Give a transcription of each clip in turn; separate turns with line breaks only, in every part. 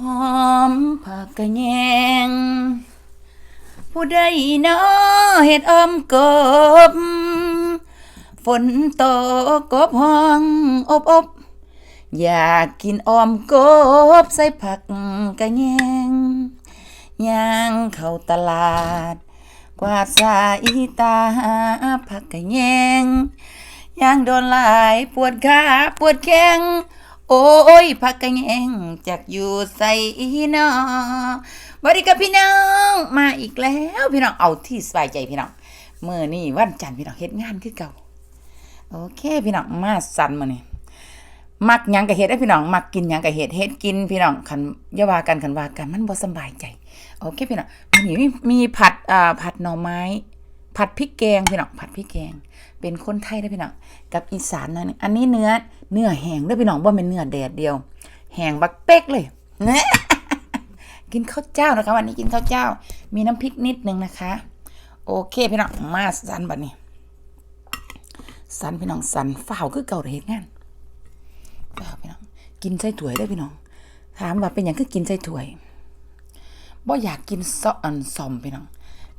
หอมผักกะแยง ผู้ใดเนาะเฮ็ดอ้อมกบ ฝนตกกบห้องอบอบอยากกินอ้อมกบใส่ผักกะแยงย่างเข้าตลาด กวาดสายตาผักกะแยงย่างโดนหลายปวดขาปวดแข้ง โอ้ยผักกะแยงจากอยู่ใส่นอสวัสดีครับพี่น้องมาอีกแล้ว พี่น้องเอาที่สบายใจพี่น้องเมื่อนี่วันจันทร์พี่น้องเฮ็ดงานคือเก่า โอเคพี่น้องมาสั่นมาเนี่ยมักยังกับเฮ็ดได้พี่น้องมักกินยังกับเฮ็ดเฮ็ดกินพี่น้องคันยาวากันคันวากันมันบ่สบายใจ โอเคพี่น้องวันนี้มีมีผัดอ่าผัดหน่อไม้ ผัดพริกแกงพี่น้องผัดพริกแกง เป็นคนไทยเด้พี่น้องกับอีสานหนั่นอยหนึ่งอันนี้เนื้อเนื้อแห้งเด้พี่น้องบ่แม่นเนื้อแดดเดียว แห้งบักเป๊กเลยกินข้าวเจ้านะคะวันนี้กินข้าวเจ้า มีน้ำพริกนิดนึงนะคะ โอเคพี่น้องมาสันบัดนี้ สันพี่น้องสันฝ้าวคือเก่าเฮ็ดงานฝ้าวพี่น้อง กินใส่ถ้วยได้พี่น้อง ถามว่าเป็นหยังคือกินใส่ถ้วยบ่อยากกินซออันซอมพี่น้อง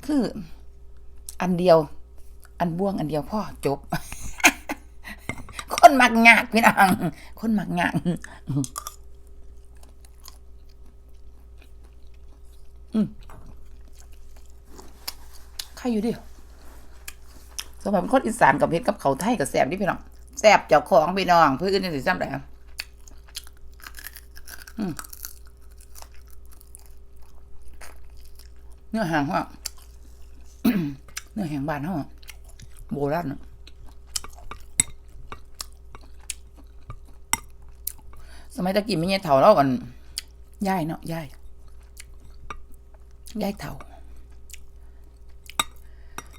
คือ อันเดียว อันบ่วงอันเดียวพ่อจบ คนมักงากพี่น้องคนมักงากอืมใครอยู่ดิสมัยเป็นคนอีสานกับเพชรกับเขาไทยกับแสบนี่พี่น้องแสบเจ้าของพี่น้องเพื่อนนี่สิซ้ำไหนอืมเนื้อหางว่า เนื้อแหงบานเขาอโบราณอะสมัยตะกี้ไม่ใช่เถาแล้วกันย่ายเนาะย่ายย่ายเถา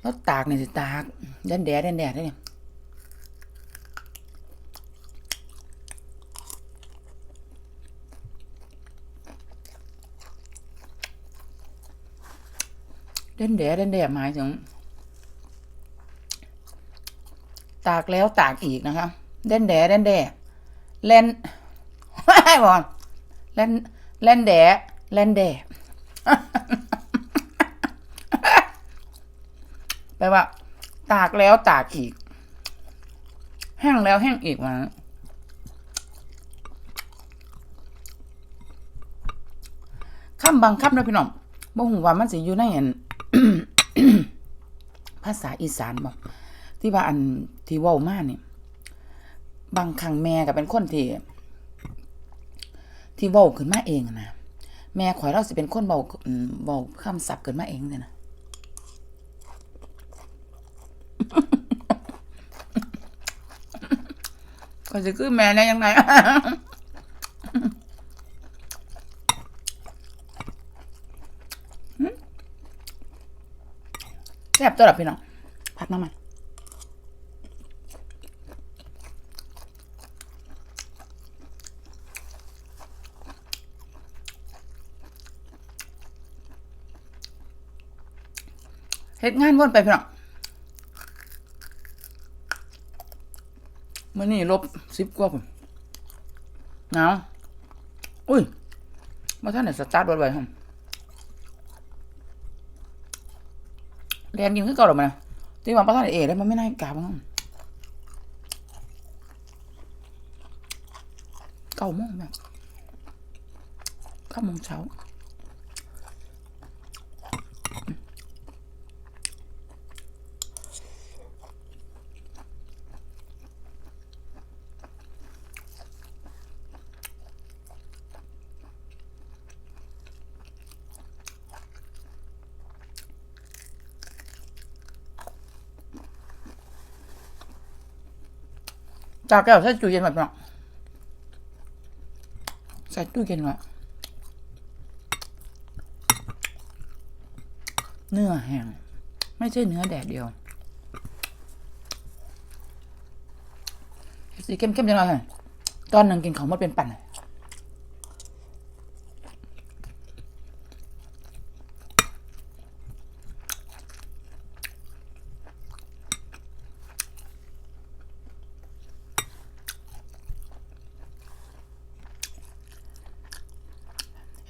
แล้วตากนี่สิตากแดนแดดแดนแดดเนี่ยแดนแดดแดนแดดหมายถึง ตากแล้วตากอีกนะคะแดนแดดแดนแดดแลนไม่บอกแลนแลนแดดแลนแดดแปลว่า ตากแล้วตากอีก แห้งแล้วแห้งอีกมาคำบางคำนะพี่น้องบ่หูว่ามันสิอยู่ในอันภาษาอีสานบ่ ที่ว่าอันที่ว้ามาเนี่ยบางครั้งแม่ก็เป็นคนที่ที่เว้าขึ้นมาเองนะแม่ข่อยเราสิเป็นคนเว้าอืมเว้าคำศัพท์ขึ้นมาเองเลยนะก็จะคือแม่ได้ยังไงแซ่บตัวละพี่น้องพัดน้ำมัน เฮ็ดงานวนไปพี่น้องมื่อนี้ลบสิบกว่าผมหนาวอุ้ยมาท่านไหนสตาร์ทรถไว้ฮะเรียนยิงขึ้นเก่าหรอมันที่ว่าประธานเอได้มันไม่น่ากลับมั้งเก้าโมงแบบเก้าโมงเช้า จากแก้วใส่ตู้เย็นแบบนี้ใส่ตู้เย็นไว้เนื้อแห้งไม่ใช่เนื้อแดดเดียวสีเข้มๆจังเลยตอนหนึ่งกินของมันเป็นปั่น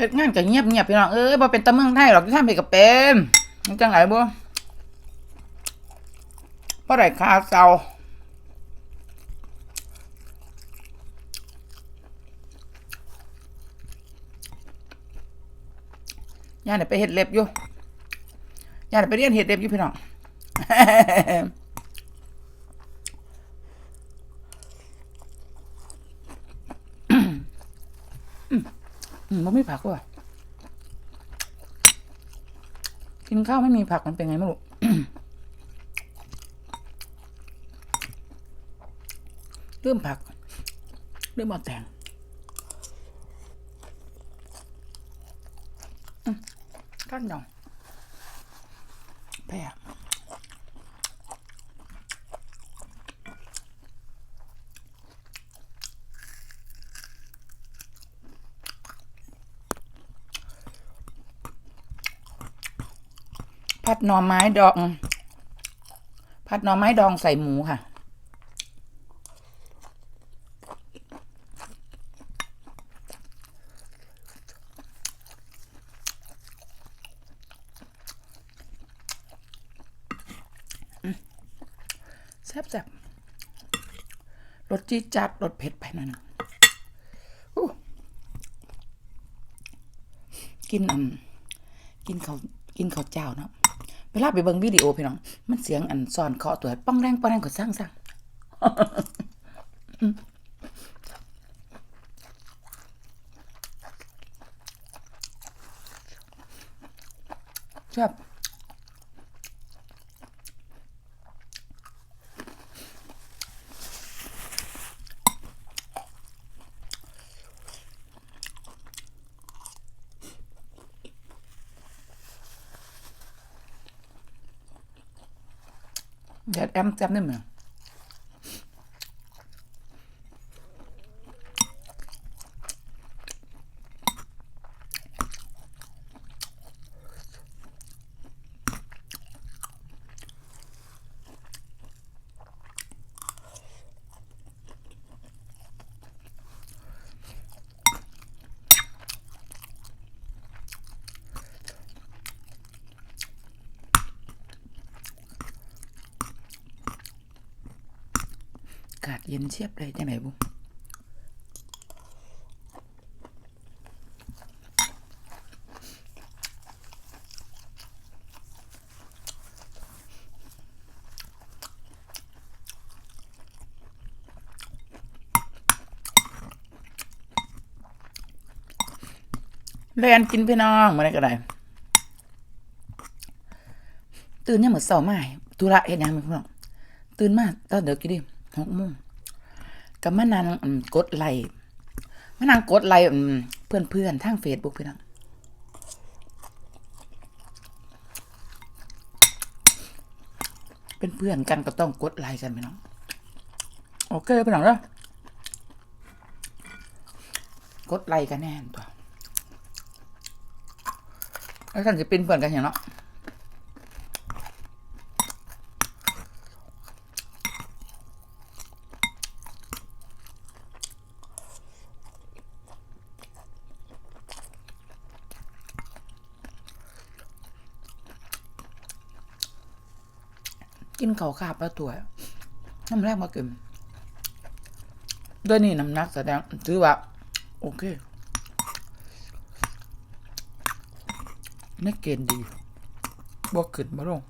เลยเฮ็ดงานก็เงียบเงียบพี่น้องเอ้ยบ่เป็นตะเมืองไทยหรอกที่ทำไปก็เป็นมันจังไหนบ่บ่ได้คาเซาย่าเนี่ยไปเฮ็ดเล็บอยู่ย่าเนี่ยไปเรียนเฮ็ดเล็บอยู่พี่น้อง อื มันไม่ผักว่ะกินข้าวไม่มีผักมันเป็นไงไม่รู้เริ่มผัก เริ่มเอาแตงอืมก้านดองแพ้ ผัดหน่อไม้ดองผัดหน่อไม้ดองใส่หมูค่ะ แซ่บแซ่บรสจี๊ดจัดรสเผ็ดไปหน่อยนึงกินอันกินข้าวกินข้าวเจ้าเนาะ เวลาไปเบิ่งวิดีโอพี่น้อง มันเสียงอันซ่อนเคาะตัวป้องแรงป้องแรงก็สร้างสร้างชอบ แดดแอมแซ่บนี่มั้ากาศเย็นเชียบเลยจังไหนบุแลนกินพี่น้องมาได้ก็ได้ตื่นยังเหมือนเสาร์มาธุระเฮ็ดหยังแม่พี่น้องตื่นมาตอนเด็กกี่ดิ หกโมงก็มานั่งกดไลค์มานั่งกดไลค์อืมเพื่อนทางเฟซบุ๊กพี่น้องเป็นเพื่อนกันก็ต้องกดไลค์กันพี่น้องโอเคพี่น้องเด้อกดไลค์กันแน่นตัวแล้วท่านจะเป็นเพื่อนกันอย่างเนาะ กินเขาขาบแล้วตัวน้ำแรกมากินด้วยนี่น้ำหนักแสดงถือว่า โอเคไม่เกณฑ์ดีบวกขึ้นบ่ลง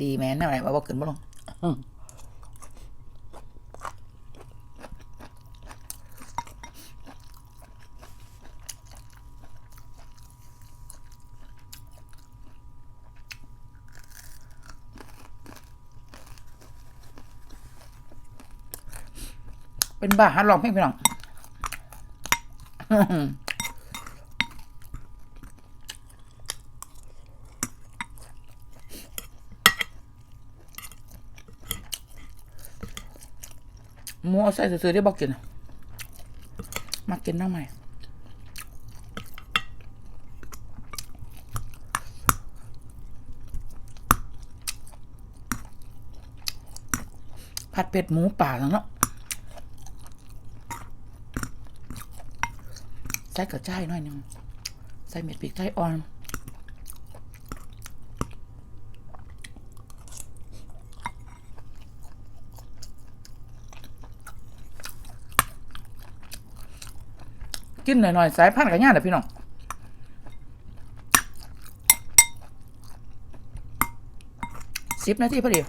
ดีแม่นอะไรว่าบ่ขึ้นบ่ลง เป็นบ้าฮัดลองเพลงพี่น้องหมูเอาใส่ซื้อๆได้บอกกิน มากินน้ำใหม่ผัดเป็ดหมูป่าแล้วเนาะ ส่กระจายหน่อยหนึงใส่เม็ดพริกไทยอ่อนกินหน่อยๆสายพันธุ์กันย่าเด้อพี่น้องสิบนาทีพอดี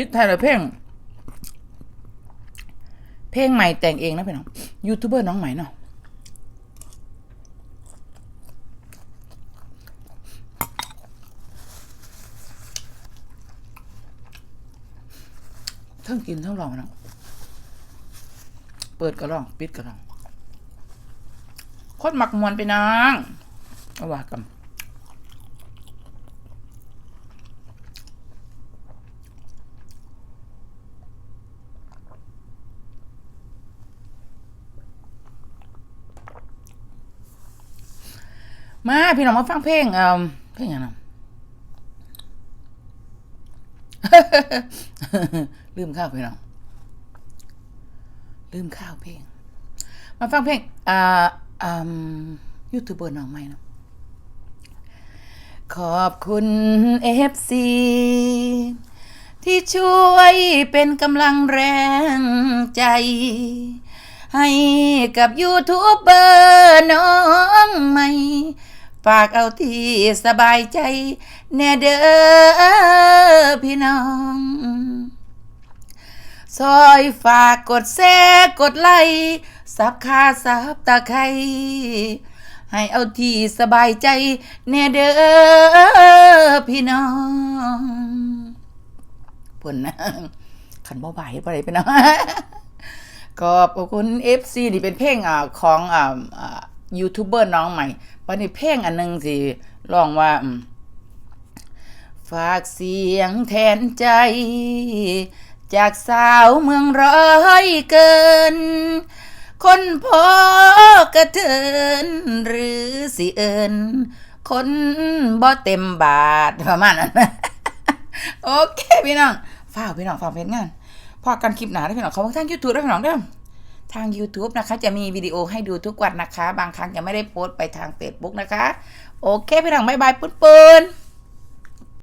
พิษไทยเลยเพลง เพลงใหม่แต่งเองนะพี่น้อง ยูทูบเบอร์น้องใหม่เนาะทั้งกินทั้งลองนะเปิดก็ลอง ปิดก็ลองโคตรหมักมวนไปนางเอาว่ากัน มาพี่น้องมาฟังเพลงเอ่อเพลงอย่างนั้นลืมข้าวพี่น้อง ลืมข้าวเพลง มาฟังเพลงอ่าอ่ายูทูบเบอร์น้องใหม่นะขอบคุณเอฟซีที่ช่วยเป็นกำลังแรงใจ ให้กับยูทูบเบอร์น้องใหม่ ฝากเอาที่สบายใจ แน่เด้อพี่น้องซอยฝากกดแชร์กดไลค์ซับคาซับตะไคร้ให้เอาที่สบายใจ แน่เด้อพี่น้องปุ่นนะขันบ่บ่ายไปเลยพี่น้องขอบคุณ FC นี่เป็นเพลงอของอ่ายูทูบเบอร์น้องใหม่ วันนี้เพลงอันหนึงสิร้องว่าฝากเสียงแทนใจ จากสาวเมืองร้อยเกิน คนพอกระเทินหรือสิเอินคนบ่เต็มบาทประมาณนั้นโอเคพี่น้องฝ้ากพี่น้องฝากเพจงงานพอกันคลิปหนาได้พี่น้องเขาทาง YouTube ได้พี่น้องเด้อ ทาง YouTube นะคะ จะมีวิดีโอให้ดูทุกวันนะคะ บางครั้งจะไม่ได้โพสต์ไปทาง Facebook นะคะ โอเค พี่หลังบายบายปุ้นๆ